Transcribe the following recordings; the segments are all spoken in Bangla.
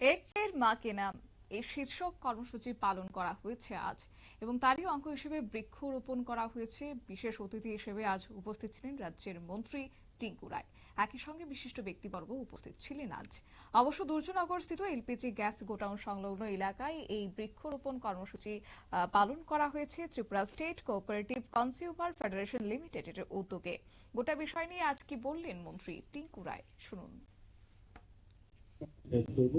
একের মাকে নাম এই শীর্ষক কর্মসূচি পালন করা হয়েছে আজ, এবং তারই অঙ্গ হিসেবে বৃক্ষরোপণ করা হয়েছে। বিশেষ অতিথি হিসেবে আজ উপস্থিত ছিলেন রাজ্যের মন্ত্রী টিঙ্কু রায়। একই সঙ্গে বিশিষ্ট ব্যক্তিবর্গ উপস্থিত ছিলেন আজ। অবশ্য দুর্যোগনগর স্থিত এলপিজি গ্যাস গোডাউন সংলগ্ন এলাকায় এই বৃক্ষরোপণ কর্মসূচি পালন করা হয়েছে Tripura state cooperative consumer federation লিমিটেডের উদ্যোগে। গোটা বিষয় নিয়ে আজ কি বললেন মন্ত্রী টিঙ্কু রায়? শুনুন। শেষ করব।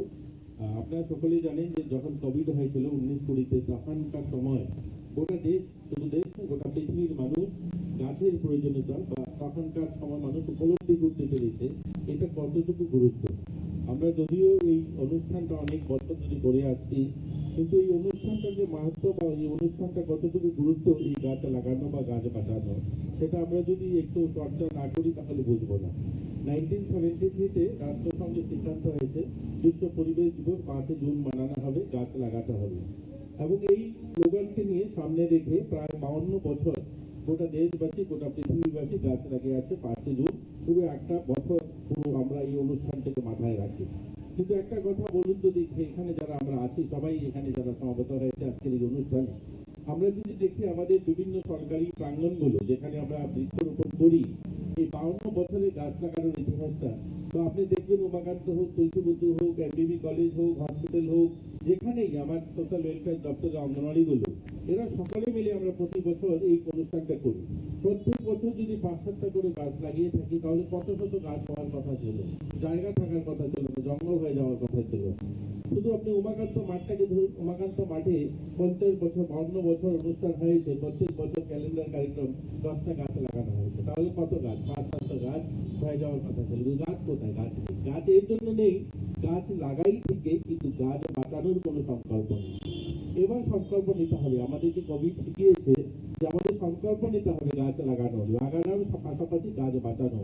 আপনারা সকলেই জানেন যে যখন কোভিড হয়েছিল উনিশ কুড়িতে, তখনকার সময় গোটা দেশ, শুধু দেশ গোটা পৃথিবীর মানুষ গাছের প্রয়োজনীয়তা বা তখনকার সময় মানুষ উপলব্ধি করতে পেরেছে, এটা কতটুকু গুরুত্ব? আমরা যদিও এই অনুষ্ঠানটা অনেক বছর ধরে করে আসছি, কিন্তু এই অনুষ্ঠানটার যে মাহাত্ম বা এই অনুষ্ঠানটা কতটুকু গুরুত্ব, এই গাছ লাগানো বা গাছ বাঁচানো, সেটা আমরা যদি একটু চর্চা না করি, তাহলে বুঝব না। নাইনটিন সেভেন্টি থ্রিতে রাষ্ট্রসংঘের সিদ্ধান্ত হয়েছে, বিশ্ব পরিবেশ দিবস পাঁচই জুন মানানো হবে, গাছ লাগাতে হবে। এবং এই স্লোগানকে নিয়ে সামনে রেখে প্রায় বাউন্ন বছর গোটা দেশবাসী, গোটা পৃথিবীবাসী গাছ লাগিয়ে আছে পাঁচই জুন। পুরো একটা বছর পুরো আমরা এই অনুষ্ঠানটাকে মাথায় রাখি। কিন্তু একটা কথা বলুন তো দেখি, এখানে যারা আমরা আছি, সবাই এখানে যারা সমাবেত হয়েছে আজকের এই অনুষ্ঠানে, আমরা যদি দেখি আমাদের বিভিন্ন সরকারি প্রাঙ্গণগুলো যেখানে আমরা বৃক্ষরোপণ করি বাউন্ন বছরের গাছ লাগানোর ইতিহাসটা। তো আপনি দেখবেন উমাকান্ত হোক তুলসীবুদ্ধ হোক, এমবিবি কলেজ হোক হসপিটাল হোক, যেখানেই আমার সোশ্যাল ওয়েলফেয়ার দপ্তরের অঙ্গনওয়াড়িগুলো, এরা সকলে মিলে আমরা প্রতি বছর এই অনুষ্ঠানটা করি। প্রত্যেক বছর যদি পাঁচ সাতটা করে গাছ লাগিয়ে থাকি, তাহলে কত শত গাছ হওয়ার কথা ছিল, জায়গা থাকার কথা ছিল, জঙ্গল হয়ে যাওয়ার কথা ছিল। শুধু আপনি উমাকান্ত মাঠটাকে ধরুন উমাকান্ত মাঠে পঞ্চাশ বছর, বাউন্ন বছর অনুষ্ঠান হয়েছে। প্রত্যেক বছর ক্যালেন্ডার কার্যক্রম দশটা গাছ লাগানো হয়েছে। তাহলে কত গাছ? পাঁচ সাতটা গাছ হয়ে যাওয়ার কথা ছিল। কিন্তু গাছ কোথায়? গাছ নেই। গাছ এর জন্য নেই। গাছ লাগাই থেকে কিন্তু গাছ বাঁচানোর কোনো সংকল্প নেই। এবার সংকল্প নিতে হবে। আমাদেরকে কোভিড শিখিয়েছে যে আমাদের সংকল্প নিতে হবে গাছ লাগানো লাগানোর পাশাপাশি গাছ বাঁচানো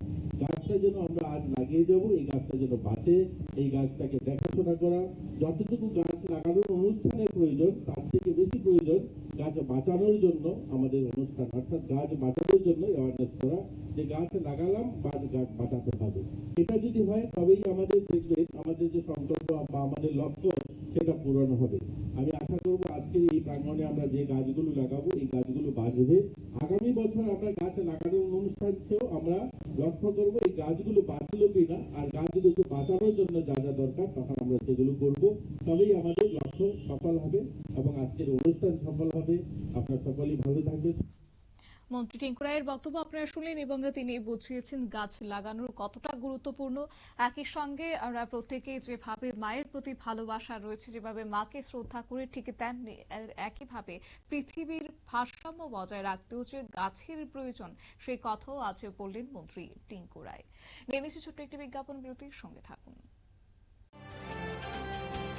গাছটা যেন আমরা আজ লাগিয়ে দেব, এই গাছটা যেন বাঁচে, এই গাছটাকে দেখাশোনা করা, যতটুকু গাছ লাগানোর অনুষ্ঠানের প্রয়োজন, তার থেকে বেশি প্রয়োজন গাছ বাঁচানোর জন্য আমাদের অনুষ্ঠান, অর্থাৎ গাছ বাঁচানোর জন্য অ্যাওয়ারনেস করা, যে গাছ লাগালাম বা গাছ বাঁচাতে হবে। এটা যদি হয়, তবেই আমাদের দেখবেন, আমাদের যে সংকল্প বা আমাদের লক্ষ্য, সেটা পূরণ হবে। আমি আশা করব আজকের এই প্রাঙ্গণে আমরা যে গাছগুলো লাগাবো, এই গাছগুলো বাঁচবে। আগামী বছর আমরা গাছ লাগানোর অনুষ্ঠান চেয়েও আমরা লক্ষ্য করব এই গাছগুলো বাঁচলো কিনা আর গাছগুলোকে বাঁচানোর জন্য যা যা দরকার তখন আমরা সেগুলো করব। তবেই আমাদের লক্ষ্য সফল হবে এবং আজকের অনুষ্ঠান সফল হবে। আপনার সকলেই ভালো থাকবেন। মন্ত্রী টিঙ্কু রায়ের বক্তব্য আপনারা শুনলেন এবং তিনি বুঝিয়েছেন গাছ লাগানোর কতটা গুরুত্বপূর্ণ। একই সঙ্গে আমরা প্রত্যেকে যেভাবে মায়ের প্রতি ভালোবাসা রয়েছে, যেভাবে মাকে শ্রদ্ধা করে ঠিক তেমনি একইভাবে পৃথিবীর ভারসাম্য বজায় রাখতেও যে গাছের প্রয়োজন সেই কথাও আজ বললেন মন্ত্রী টিঙ্কু রায় নিয়ে ছোট্ট একটি বিজ্ঞাপন বিরতির সঙ্গে থাকুন।